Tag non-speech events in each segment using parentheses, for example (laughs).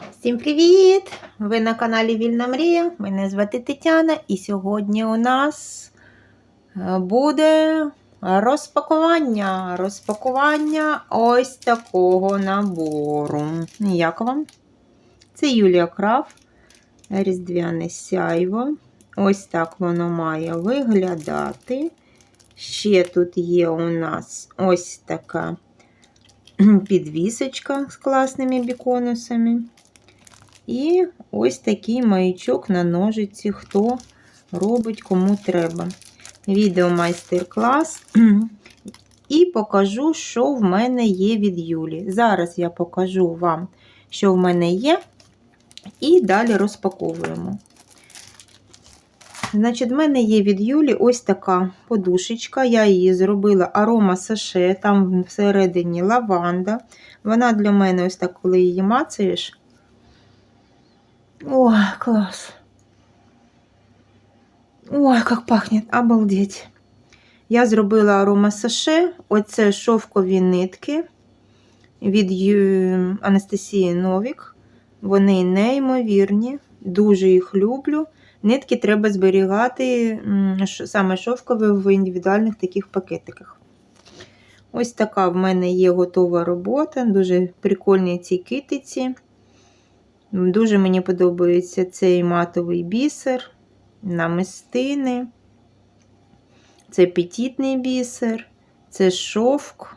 Всім привіт! Ви на каналі Вільна Мрія. Мене звати Тетяна, і сьогодні у нас е, буде розпакування. Розпакування ось такого набору. Як вам? Це Юлія Краф, Різдвяне сяйво. Ось так воно має виглядати. Ще тут є у нас ось така (clears throat) підвісочка з класними біконусами. І ось такий маячок на ножиці, хто робить, кому треба. Відео майстер-клас. І покажу, що в мене є від Юлі. Зараз я покажу вам, що в мене є, і далі розпаковуємо. Значить, в мене є від Юлі ось така подушечка. Я її зробила арома саше, там всередині лаванда. Вона для мене ось так, коли її мацаєш. Ой, класс. Ой, как пахнет, обалдеть. Я зробила арома саше. Оце шовкові нитки від Анастасії Новік. Вони неймовірні, дуже їх люблю. Нитки треба зберігати саме шовкові в індивідуальних таких пакетиках. Ось така в мене є готова робота. Дуже прикольні ці китиці. Дуже мені подобається цей матовий бісер, намистини. Це петітний бісер, це шовк.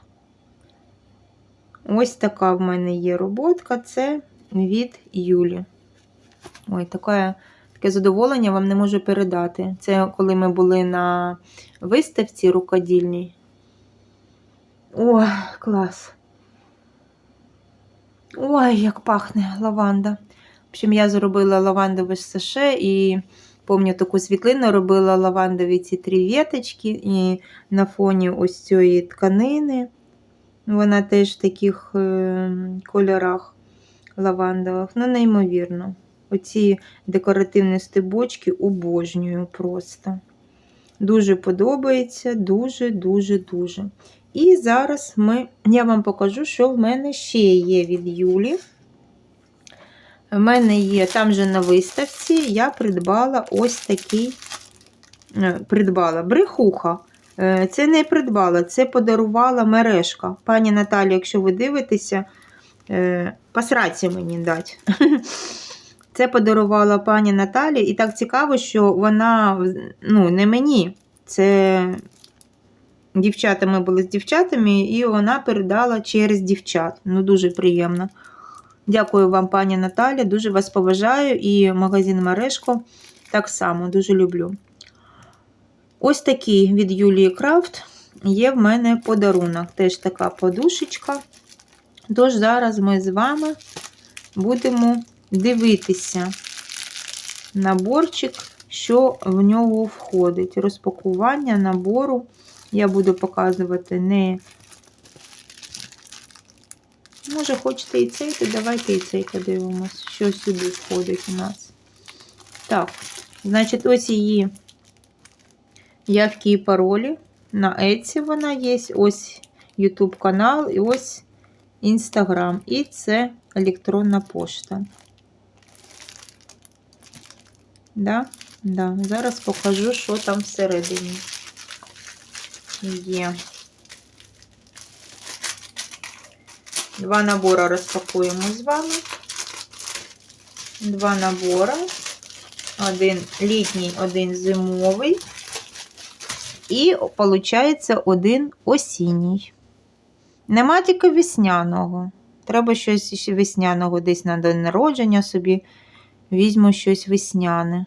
Ось така в мене є роботка, це від Юлі. Ой, таке, таке задоволення вам не можу передати. Це коли ми були на виставці рукодільній. Ой, клас! Ой, як пахне лаванда. В общем, я зробила лавандове саше і пам'ятаю таку світлину робила лавандові ці три віточки, і на фоні ось цієї тканини. Вона теж в таких е, кольорах лавандових. Ну, неймовірно. Оці декоративні стебочки обожнюю просто. Дуже подобається, дуже-дуже дуже. І зараз ми, я вам покажу, що в мене ще є від Юлі. У мене є там же на виставці, я придбала ось такий е, придбала брехуха. Е, Це не придбала, це подарувала мережка. Пані Наталі, якщо ви дивитеся, е, посраці мені дать. (laughs) Це подарувала пані Наталі, і так цікаво, що вона ну, не мені, це дівчата ми були з дівчатами, і вона передала через дівчат. Ну, дуже приємно. Дякую вам, пані Наталі, дуже вас поважаю і магазин Мережко так само дуже люблю. Ось такий від Юлії Крафт є в мене подарунок. Теж така подушечка. Тож зараз ми з вами будемо дивитися наборчик, що в нього входить. Розпакування набору я буду показувати не Може, хочете і цей, то давайте і цей подивимось, що сюди входить у нас. Так, значить, ось її явки і паролі. На Etsy вона є. Ось YouTube канал і ось Instagram. І це електронна пошта. Да? Да. Зараз покажу, що там всередині є. Два набори розпакуємо з вами. Два набори. Один літній, один зимовий. І, виходить, один осінній. Нема тільки весняного. Треба щось весняного десь на день народження собі. Візьму щось весняне.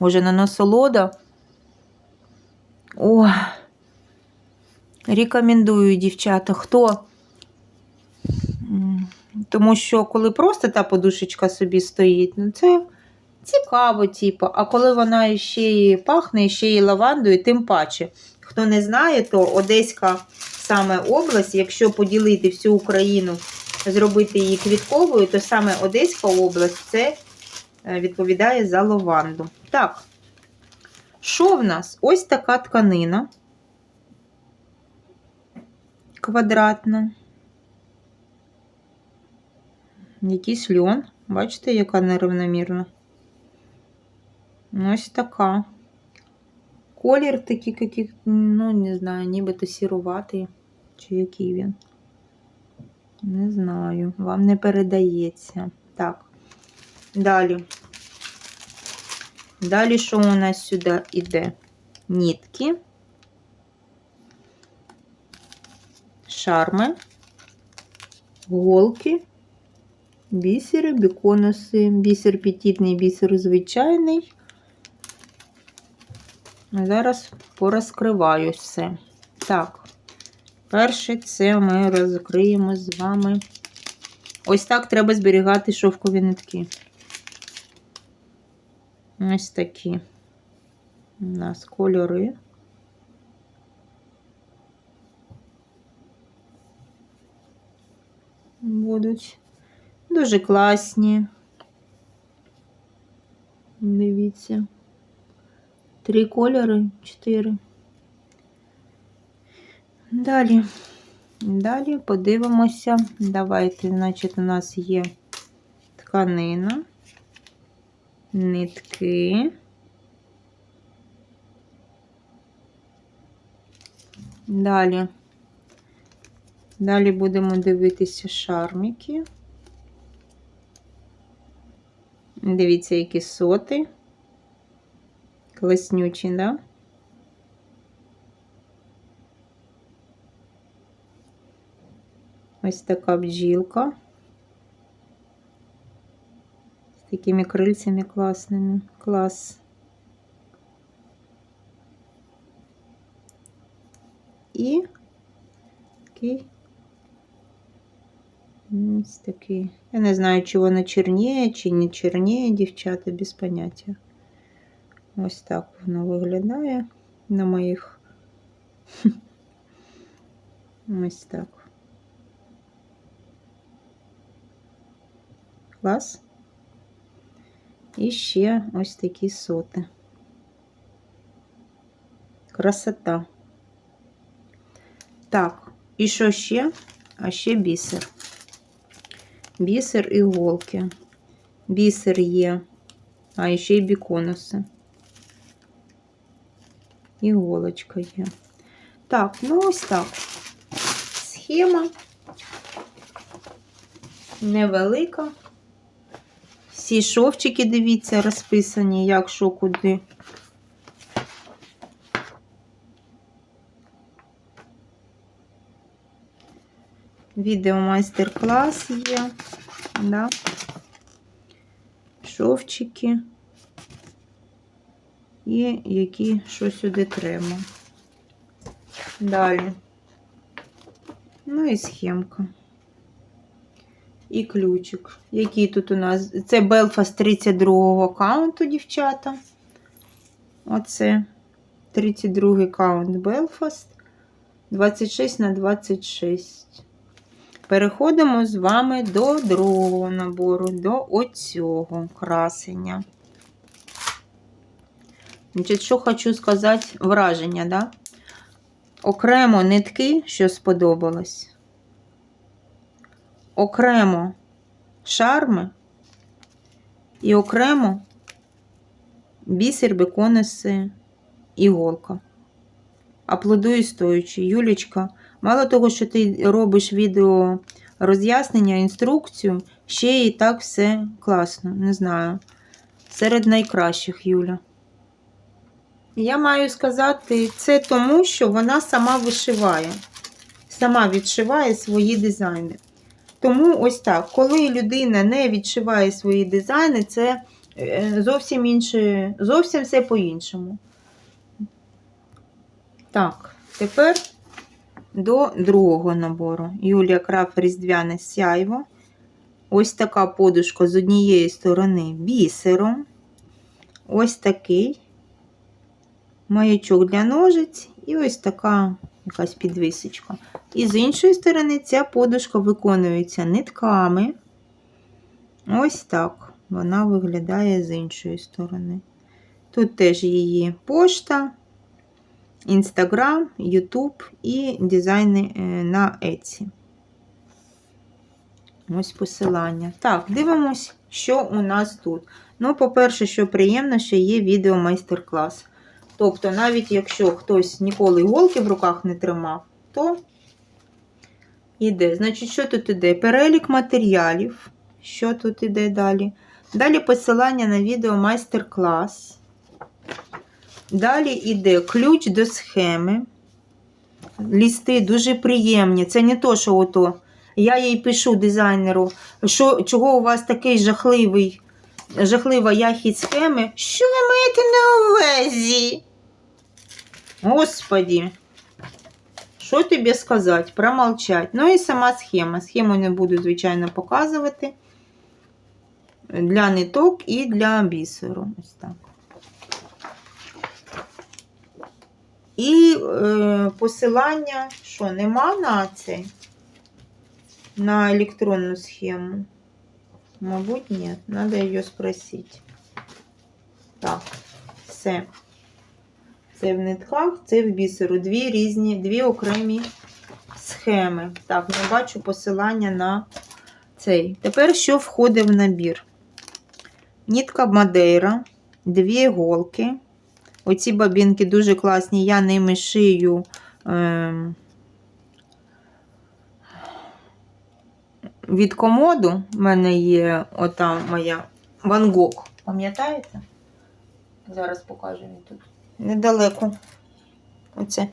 Може, на насолода. О, рекомендую, дівчата, хто Тому що, коли просто та подушечка собі стоїть, ну це цікаво, типу. А коли вона ще й пахне, ще й лавандою, тим паче. Хто не знає, то Одеська саме область, якщо поділити всю Україну, зробити її квітковою, то саме Одеська область це е, відповідає за лаванду. Так, що в нас? Ось така тканина квадратна. Якийсь льон. Бачите, яка нерівномірна? Ось така. Колір такий, який, ну, не знаю, нібито сіруватий. Чи який він? Не знаю, вам не передається. Так. Далі. Далі, що у нас сюди йде? Нітки, шарми, голки, бісери, біконуси, бісер петитний, бісер звичайний. Зараз порозкриваю все. Так, перше це ми розкриємо з вами. Ось так треба зберігати шовкові нитки. Ось такі у нас кольори. Будуть дуже класні. Дивіться. Три кольори, чотири. Далі. Далі подивимося. Давайте, значить, у нас є тканина, нитки. Далі. Далі будемо дивитися шармики. Дивіться, які соти. Класнючі, да? Ось така бджілка. З такими крильцями класними. Клас. І такий. Ось такий. Я не знаю, чи воно чорніє, чи не чорніє, дівчата, без поняття. Ось так воно виглядає на моїх. (laughs) Ось так. Клас. І ще ось такі соти. Красота. Так, і що ще? А ще бісер. Бісер і голки. Бісер є, а ще й біконуси. Іголочка є. Так, ну ось так. Схема невелика. Всі шовчики, дивіться, розписані, як що куди. Відео майстер-клас є, да? шовчики і які що сюди треба. Далі. Ну і схемка. І ключик. Який тут у нас? Це Belfast 32 каунту, дівчата. Оце 32-й каунт Belfast. 26 на 26. Переходимо з вами до другого набору, до оцього красення. Значить, Що хочу сказати, враження, да? Окремо нитки, що сподобалось. Окремо шарми і окремо бісер, беконеси, іголка. Аплодую стоючи. Юлічка, мало того, що ти робиш відео роз'яснення, інструкцію, ще і так все класно, не знаю. Серед найкращих Юля. Я маю сказати, це тому, що вона сама вишиває, сама відшиває свої дизайни. Тому ось так, коли людина не відшиває свої дизайни, це е, зовсім інше, зовсім все по-іншому. Так, тепер до другого набору. Юлія Краф Різдвяне сяйво. Ось така подушка з однієї сторони бісером. Ось такий маячок для ножиць, і ось така якась підвисочка. І з іншої сторони, ця подушка виконується нитками. Ось так вона виглядає з іншої сторони. Тут теж її пошта, Інстаграм, Ютуб і дизайни е, на Etsy. Ось посилання. Так, дивимось, що у нас тут. Ну, по-перше, що приємно, що є відео майстер-клас. Тобто, навіть якщо хтось ніколи іголки в руках не тримав, то іде. Значить, що тут іде? Перелік матеріалів. Що тут іде далі? Далі посилання на відео майстер-клас. Далі йде ключ до схеми. Лісти дуже приємні. Це не то, що ото. Я їй пишу дизайнеру, що, чого у вас такий жахливий, жахлива яхід схеми. Що ви маєте на увазі? Господі. Що тобі сказати? Промолчать. Ну і сама схема. Схему не буду, звичайно, показувати. Для ниток і для бісеру. Ось так. І е, посилання, що нема на це? На електронну схему? Мабуть, ні. Надо її спросити. Так, все. Це в нитках, це в бісеру. Дві різні, дві окремі схеми. Так, не бачу посилання на цей. Тепер що входить в набір? Нітка Мадейра, дві іголки. Оці бабінки дуже класні, я ними шию. Е від комоду в мене є ота моя Ван Гог. Пам'ятаєте? Зараз покажу він тут. Недалеко. Оце.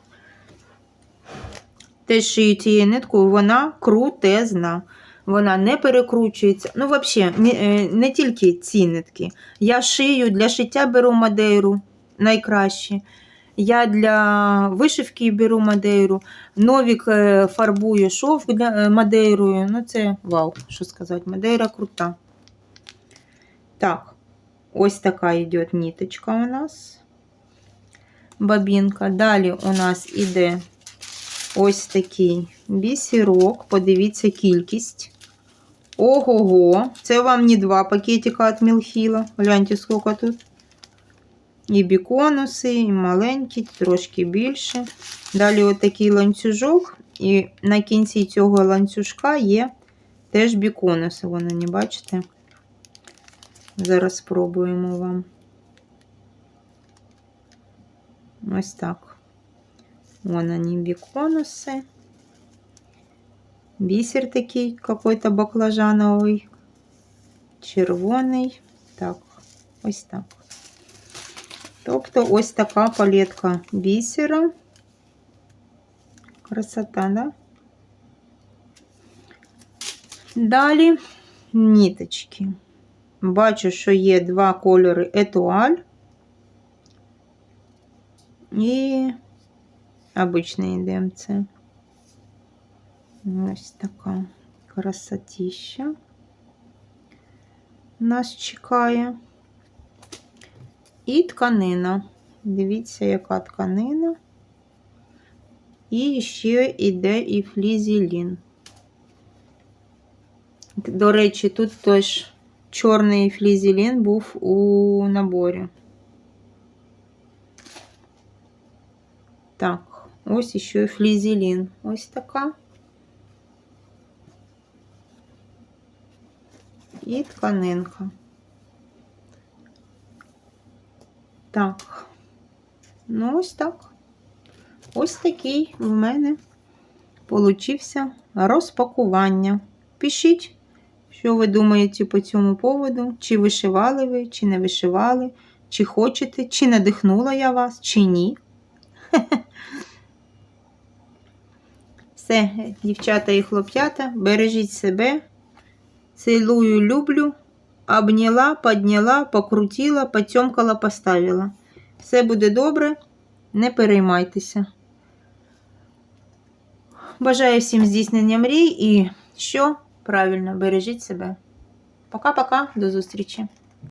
Теж шию цією ниткою, вона крутезна. Вона не перекручується. Ну, взагалі, не, не тільки ці нитки. Я шию для шиття беру мадейру найкраще. Я для вишивки беру мадейру. Новік е, фарбую шов для е, мадейрою. Ну, це вау, що сказати, мадейра крута. Так, ось така йде ниточка у нас. Бабінка. Далі у нас іде ось такий бісерок. Подивіться кількість. Ого-го, це вам не два пакетика від Мілхіла. Гляньте, скільки тут. І біконуси, і маленькі, трошки більше. Далі отакий ланцюжок, і на кінці цього ланцюжка є теж біконуси. Вони не бачите? Зараз спробуємо вам. Ось так. Вон они біконуси. Бісер такий какой-то баклажановий, червоний. Так, ось так. Тобто ось така палетка бісера. Красота, да? Далі ниточки. Бачу, що є два кольори етуаль і обичний ДМЦ. Ось така красотища нас чекає. І тканина. Дивіться, яка тканина. І ще йде і флізелін. До речі, тут теж чорний флізелін був у наборі. Так, ось ще і флізелін. Ось така. І тканинка. Так, ну ось так. Ось такий в мене получився розпакування. Пишіть, що ви думаєте по цьому поводу, чи вишивали ви, чи не вишивали, чи хочете, чи надихнула я вас, чи ні. (laughs) Все, дівчата і хлоп'ята, бережіть себе. Цілую, люблю. Обняла, подняла, покрутила, потьомкала, поставила. Все буде добре, не переймайтеся. Бажаю всім здійснення мрій і що? Правильно, бережіть себе. Пока-пока, до зустрічі!